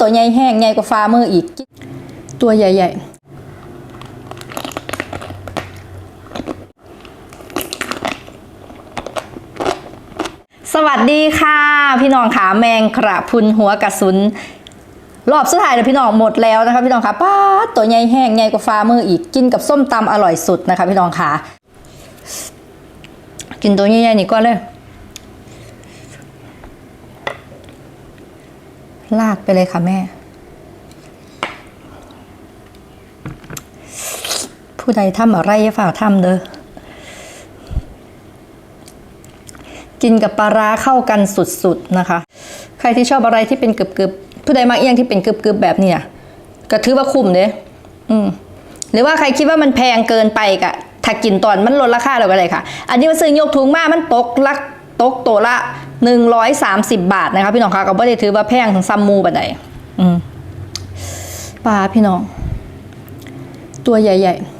ตัวใหญ่แห้งใหญ่กว่าฟ้ามืออีก ตัวใหญ่ ๆสวัสดีค่ะ พี่น้องขาแมงกระพุนหัวกระสุน รอบสุดท้ายเลยพี่น้องหมดแล้วนะคะพี่น้องคะป้าตัวใหญ่แห้งใหญ่กว่าฟ้ามืออีกกินกับส้มตำอร่อยสุดนะคะ พี่น้องคะกินตัวใหญ่ๆนี่ก็เลย ลากไปเลยค่ะแม่ ผู้ใดทำอะไรย่าฝ่าทำเด้อกินกับปลาร้าเข้ากันสุดๆนะคะ ใครที่ชอบอะไรที่เป็นกรึบๆผู้ใดมาเอียงที่เป็นกรึบๆแบบเนี้ยก็ถือว่าคุ้มเด้อืมหรือว่าใครคิดว่ามันแพงเกินไปกะถ้ากินตอนมันลดราคาเราก็เลยค่ะ อันนี้มาซื้อยกถุงมามันตกลักตกตัวละ 130 บาทนะคะพี่น้องคะก็ไม่ได้ถือว่าแพงถึงซัมมูบันไดอืมปลาพี่น้อง ตัวใหญ่ ๆ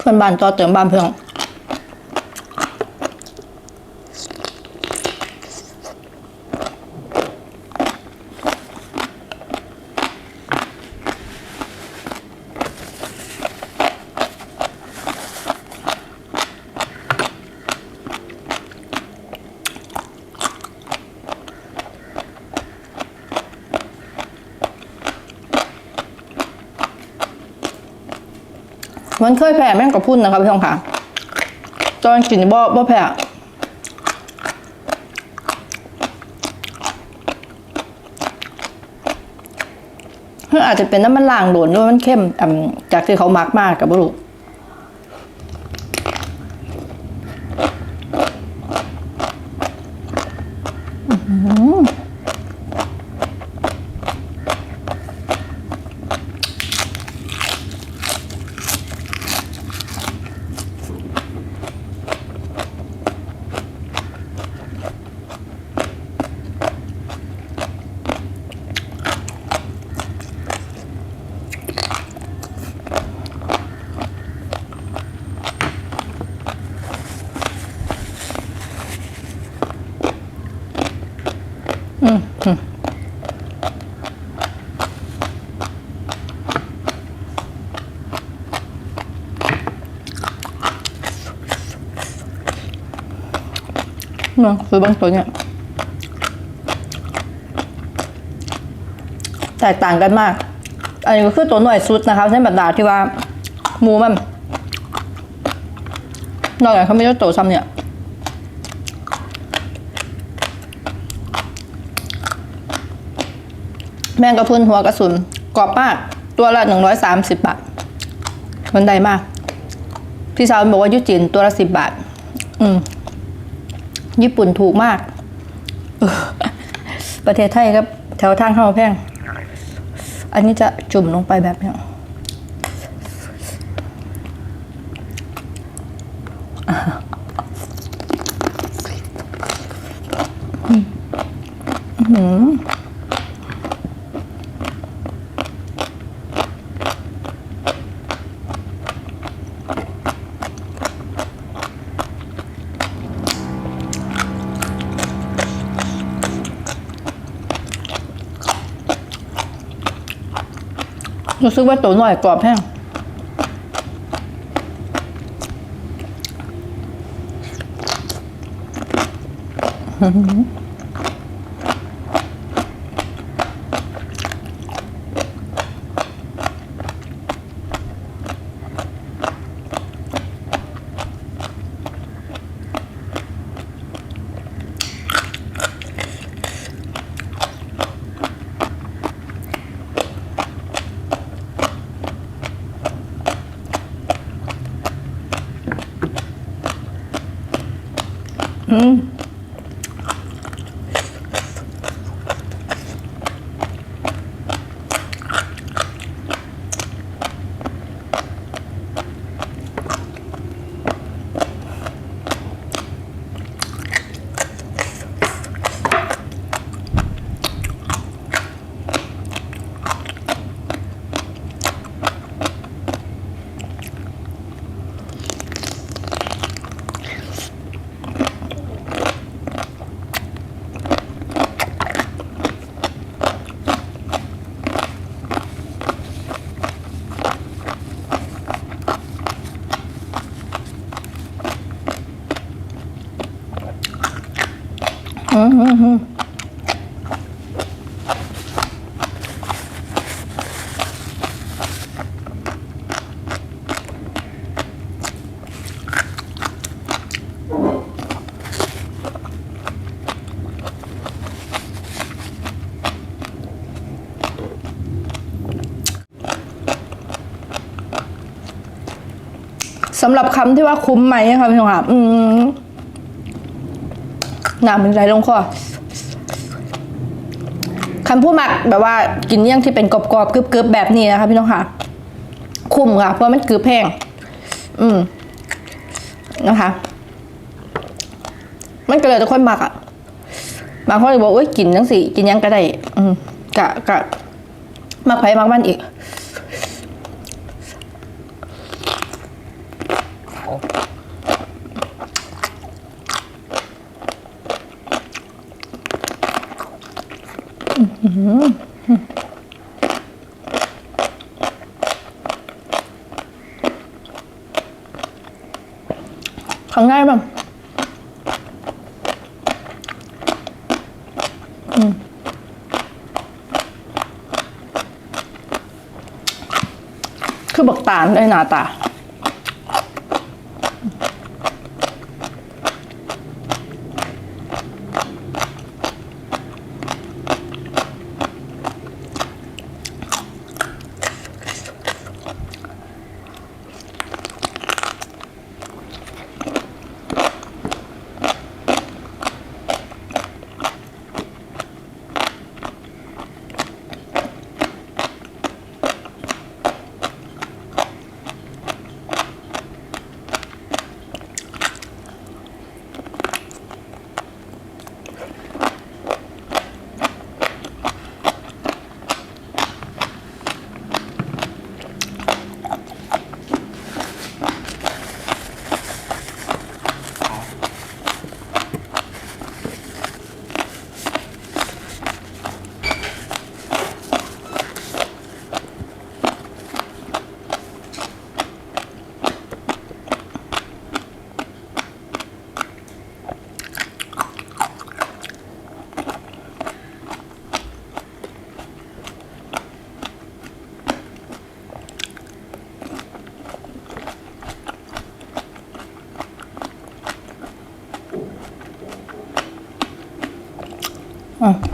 อนบ้านต่อเติมบ้านเพื่อน มันเคยแพ้แม่งกับพุ่นนะคะพี่น้องค่ะ ตอนกินบ่บ่แพ้เพื่ออาจจะเป็นน้ำมันล่างโดนด้วยมันเข้มอจากที่เขามักมากกับบุรุ เนาะคือบางตัวเนี่ยแตกต่างกันมาก อันนี้ก็คือตัวหน่วยสุดนะคะในบรรดาที่ว่าหมูมันนอกจากเขาไม่ได้โตซ้ำเนี่ยแมงกระพรุนหัวกระสุนกรอบมาก ตัวละหนึ่งร้อยสามสิบบาทมันได้มาก พี่สาวบอกว่ายุจินตัวละสิบบาท อืม ญี่ปุ่นถูกมาก ประเทศไทยครับ แถวทางเข้ามาแพง อันนี้จะจุ่มลงไปแบบนี้ รู้สึกว่าตัวหน่อยกรอบแห้ง 嗯。 สำหรับคำที่ว่าคุ้มไหมอะค่ะพี่น้องค่ะอืม น้ำมันไหลลงคอคำพูดมักแบบว่ากินเมี่ยงที่เป็นกรอบๆกรึบๆแบบนี้นะคะพี่น้องค่ะ คุ้มค่ะ เพราะมันกรึบแห้งอืมนะคะ มันก็เลยจะค่อยมักอะบางคนเลยบอกว่ากินจังสิกินยังก็ได้อืมกะกะมักไผมักมันอีก ทำง่ายมั้งคือบักตาลได้นาตา Okay.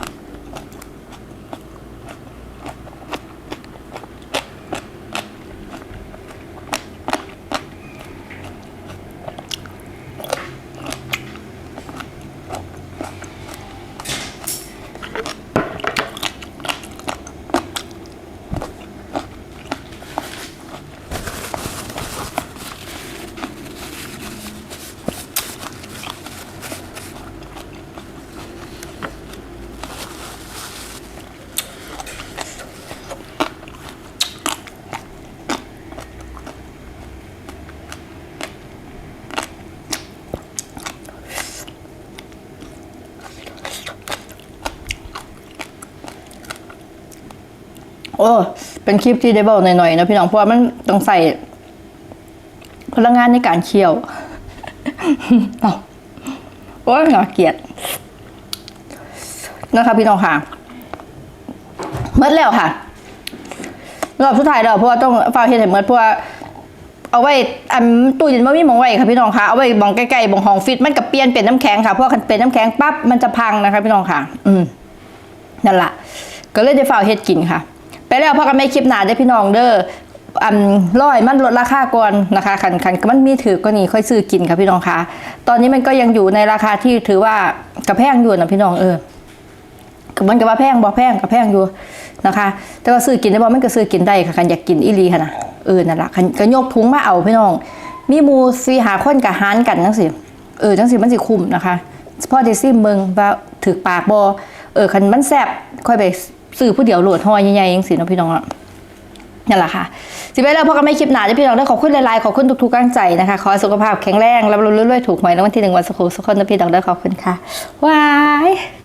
โอ้เป็นคลิปที่ได้บอกหน่อยๆนะพี่น้องเพราะว่ามันต้องใส่พลังงานในการเคี่ยวเอาโอ้ยน่าเกลียดนะคะพี่น้องค่ะเมื่อแล้วค่ะรอบสุดท้ายแล้วเพราะว่าต้องฟ้าเฮ็ดให้เมื่อเพราะว่าเอาไว้อันตู้เย็นไมันมีมองไว้ค่ะพี่น้องค่ะเอาไว้มองใกล้ๆมองห้องฟิตมันกับเปลี่ยนเป็นน้ำแข็งค่ะเพราะว่าคันเป็นน้ำแข็งปั๊บมันจะพังนะคะพี่น้องค่ะ อืมนั่นแหละก็เลยได้ฝ่าเฮ็ดกินค่ะ ไปแล้วพอกันไม่คลิปหนาได้พี่น้องเด้ออันร้อยมันลดราคาก่อนนะคะคันคันมันมีถือก็นี่ค่อยซื้อกินค่ะพี่น้องคะตอนนี้มันก็ยังอยู่ในราคาที่ถือว่ากระแพงอยู่นะพี่น้องเออมันก็ว่าแพงบ่แพงก็แพงอยู่นะคะ แต่ว่าซื้อกินได้บ่มันก็ซื้อกินได้ค่ะคันอยากกินอีลีค่ะนะเออนั่นแหละคันก็ยกถุงมาเอาพี่น้อง มีมู่4หาคนก็หารกันจังซี่เออจังซี่มันสิคุ้มนะคะพอได้ซิมเบิ่งว่าถึกปากบ่เออคันมันแซ่บค่อยไป สื่อผู้เดียวโหลดห้อใหญ่ๆยังสีเนาะพี่น้องอะนั่นแหละค่ะสิไปแล้วพอกันไม่คลิปหนาเด้อพี่น้องได้ขอบคุณหลายๆขอบคุณทุกๆกำลังใจนะคะ ขอสุขภาพแข็งแรงรับรู้เรื่อยๆถูกหวยในวันที่หนึ่งวันสุขสุขคนนะพี่น้องได้ขอบคุณค่ะว้าย